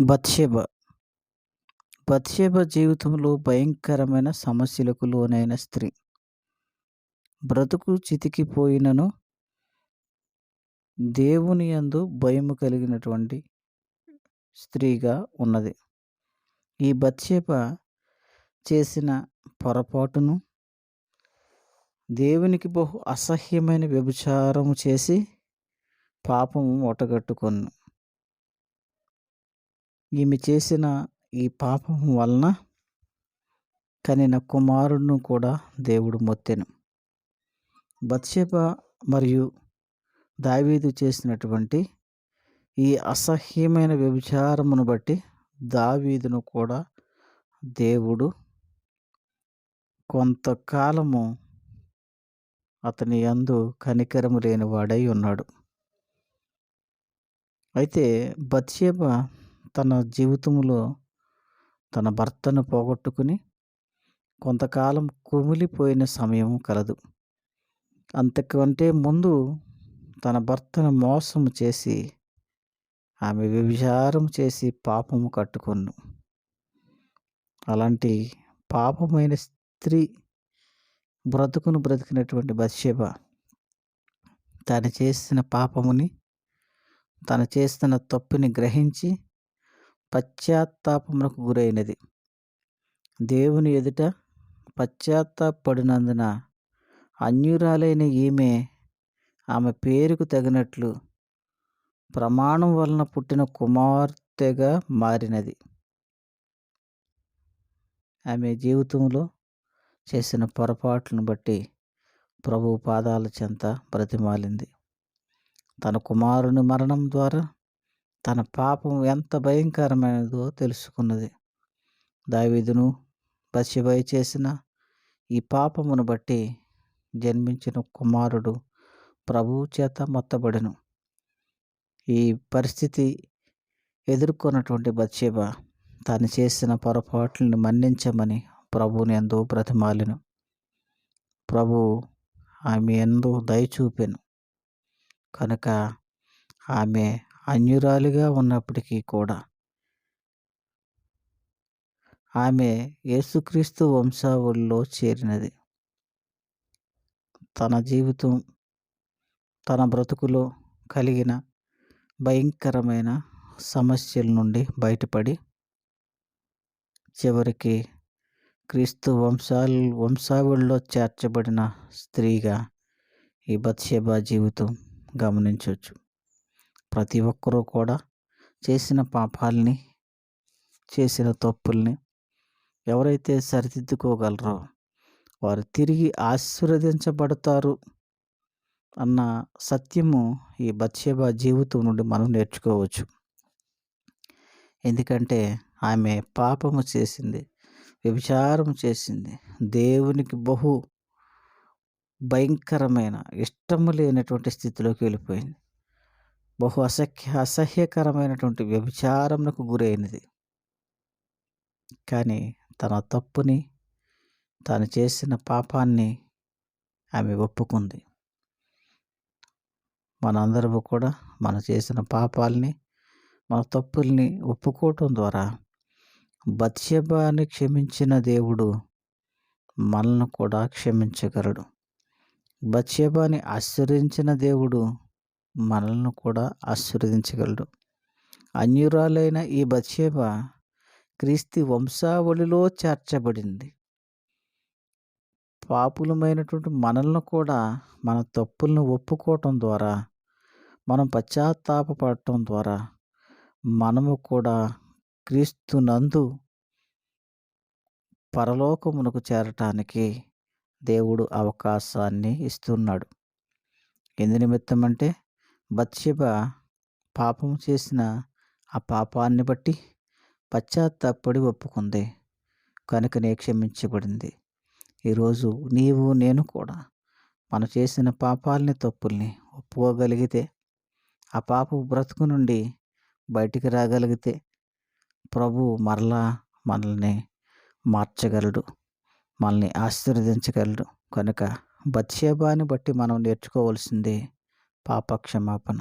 బత్షేబ. బత్షేబ జీవితంలో భయంకరమైన సమస్యలకు లోనైన స్త్రీ. బ్రతుకు చితికిపోయినను దేవుని యందు భయము కలిగినటువంటి స్త్రీగా ఉన్నది. ఈ బత్షేప చేసిన పొరపాటును దేవునికి బహు అసహ్యమైన వ్యభిచారము చేసి పాపము ఒటగట్టుకొను ఈమె చేసిన ఈ పాపం వలన కనిన కుమారుడును కూడా దేవుడు మొత్తెను. బత్సేప మరియు దావీదు చేసినటువంటి ఈ అసహ్యమైన వ్యభిచారమును బట్టి దావీదును కూడా దేవుడు కొంతకాలము అతని యందు కనికరము లేని వాడై ఉన్నాడు. అయితే బత్సేప తన జీవితంలో తన భర్తను పోగొట్టుకుని కొంతకాలం కుమిలిపోయిన సమయం కలదు. అంతకంటే ముందు తన భర్తను మోసం చేసి ఆమె వ్యభిచారం చేసి పాపము కట్టుకొను అలాంటి పాపమైన స్త్రీ బ్రతుకును బ్రతికినటువంటి బత్షెబ తను చేసిన పాపముని తను చేస్తున్న తప్పుని గ్రహించి పశ్చాత్తాపమునకు గురైనది. దేవుని ఎదుట పశ్చాత్తాపడినందున అన్యురాలైన ఈమె ఆమె పేరుకు తగినట్లు ప్రమాణం వలన పుట్టిన కుమార్తెగా మారినది. ఆమె జీవితంలో చేసిన పొరపాట్లను బట్టి ప్రభు పాదాల చెంత బ్రతిమాలింది. తన కుమారుని మరణం ద్వారా తన పాపం ఎంత భయంకరమైనదో తెలుసుకున్నది. దావీదును బసిబై చేసిన ఈ పాపమును బట్టి జన్మించిన కుమారుడు ప్రభువు చేత మొత్తబడెను. ఈ పరిస్థితి ఎదుర్కొన్నటువంటి బత్సేబ తాను చేసిన పొరపాట్లను మన్నించమని ప్రభువుని ఎందో బ్రతిమాలిను. ప్రభు ఆమె ఎంతో దయచూపెను కనుక ఆమె అన్యురాలిగా ఉన్నప్పటికీ కూడా ఆమె యేసుక్రీస్తు వంశావళిలో చేరినది. తన జీవితం తన బ్రతుకులో కలిగిన భయంకరమైన సమస్యల నుండి బయటపడి చివరికి క్రీస్తు వంశాలు వంశావళిలో చేర్చబడిన స్త్రీగా ఈ బత్సేబా జీవితం గమనించవచ్చు ప్రతి ఒక్కరూ కూడా చేసిన పాపాలని చేసిన తప్పుల్ని ఎవరైతే సరిదిద్దుకోగలరో వారు తిరిగి ఆశీర్వదించబడతారు అన్న సత్యము ఈ బత్సేబా జీవితం నుండి మనం నేర్చుకోవచ్చు. ఎందుకంటే ఆమె పాపము చేసింది వ్యభిచారం చేసింది. దేవునికి బహు భయంకరమైన ఇష్టము లేనటువంటి స్థితిలోకి వెళ్ళిపోయింది. బహు అసహ్య అసహ్యకరమైనటువంటి వ్యభిచారమునకు గురైనది. కానీ తన తప్పుని తాను చేసిన పాపాన్ని ఆమె ఒప్పుకుంది. మనందరము కూడా మనం చేసిన పాపాలని మన తప్పుల్ని ఒప్పుకోవటం ద్వారా బత్స్యబాన్ని క్షమించిన దేవుడు మనల్ని కూడా క్షమించగలడు. బత్స్యబాని ఆశ్రయించిన దేవుడు మనల్ని కూడా ఆశీర్వదించగలడు. అన్యురాలైన ఈ బత్షేబ క్రీస్తు వంశావళిలో చేర్చబడింది. పాపులమైనటువంటి మనల్ని కూడా మన తప్పులను ఒప్పుకోవటం ద్వారా మనం పశ్చాత్తాపడటం ద్వారా మనము కూడా క్రీస్తు నందు పరలోకమునకు చేరటానికి దేవుడు అవకాశాన్ని ఇస్తున్నాడు. ఎందు నిమిత్తం అంటే బత్షెబ పాపం చేసిన ఆ పాపాన్ని బట్టి పశ్చాత్తాపడి ఒప్పుకుంది. కనుకనే క్షమించబడింది. ఈరోజు నీవు నేను కూడా మనం చేసిన పాపాలని తప్పుల్ని ఒప్పుకోగలిగితే ఆ పాప బ్రతుకు నుండి బయటికి రాగలిగితే ప్రభు మరలా మనల్ని మార్చగలడు మనల్ని ఆశీర్వదించగలడు. కనుక బత్సేబాని బట్టి మనం నేర్చుకోవాల్సింది పాపక్షమాపణ.